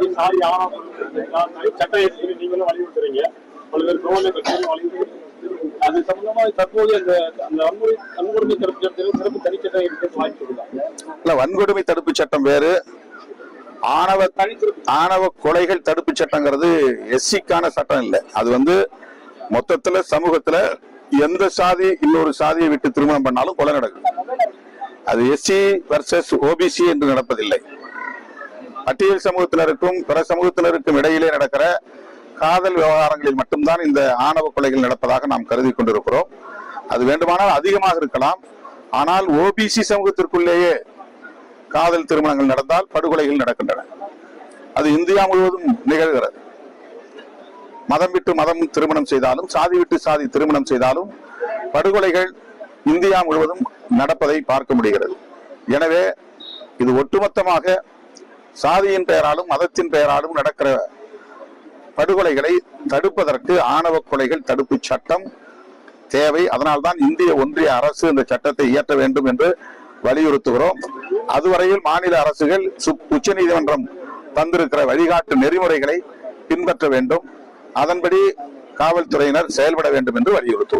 இப்படி சாதி ஆவணம் சட்டம் ஏற்றி நீங்களும் வலியுறுத்துறீங்க பல்வேறு தோழமை கட்சிகளும் வலியுறுத்துறீங்க அது சம்பந்தமா தற்போது அந்த அந்த வன்முறை வன்கொடுமை தடுப்பு சட்டத்தில் சிறப்பு தனிச்சட்டம் இருக்கிறது வாய்ப்பு இருக்குதா இல்ல வன்கொடுமை தடுப்பு சட்டம் வேறு. ஆணவ ஆணவ கொலைகள் தடுப்பு சட்டங்கிறது எஸ்சிக்கான சட்டம் இல்லை. அது வந்து மொத்தத்துல சமூகத்துல எந்த சாதி இன்னொரு சாதியை விட்டு திருமணம் பண்ணாலும் கொலை நடக்கும் அது எஸ்சி வர்சஸ் ஓபிசி என்று நடப்பதில்லை. பட்டியல் சமூகத்தினருக்கும் பிற சமூகத்தினருக்கும் இடையிலே நடக்கிற காதல் விவகாரங்களில் மட்டும்தான் இந்த ஆணவ கொலைகள் நடப்பதாக நாம் கருதி கொண்டிருக்கிறோம். அது வேண்டுமானால் அதிகமாக இருக்கலாம். ஆனால் ஓபிசி சமூகத்திற்குள்ளேயே காதல் திருமணங்கள் நடந்தால் படுகொலைகள் நடக்கின்றன. அது இந்தியா முழுவதும் நிகழ்கிறது. மதம் விட்டு மதம் திருமணம் செய்தாலும் சாதி விட்டு சாதி திருமணம் செய்தாலும் படுகொலைகள் இந்தியா முழுவதும் நடப்பதை பார்க்க முடிகிறது. எனவே இது ஒட்டுமொத்தமாக சாதியின் பெயராலும் மதத்தின் பெயராலும் நடக்கிற படுகொலைகளை தடுப்பதற்கு ஆணவ கொலைகள் தடுப்பு சட்டம் தேவை. அதனால்தான் இந்திய ஒன்றிய அரசு இந்த சட்டத்தை இயற்ற வேண்டும் என்று வலியுறுத்துகிறோம். அதுவரையில் மாநில அரசுகள் உச்ச நீதிமன்றம் தந்திருக்கிற வழிகாட்டு நெறிமுறைகளை பின்பற்ற வேண்டும். அதன்படி காவல்துறையினர் செயல்பட வேண்டும் என்று வலியுறுத்துவோம்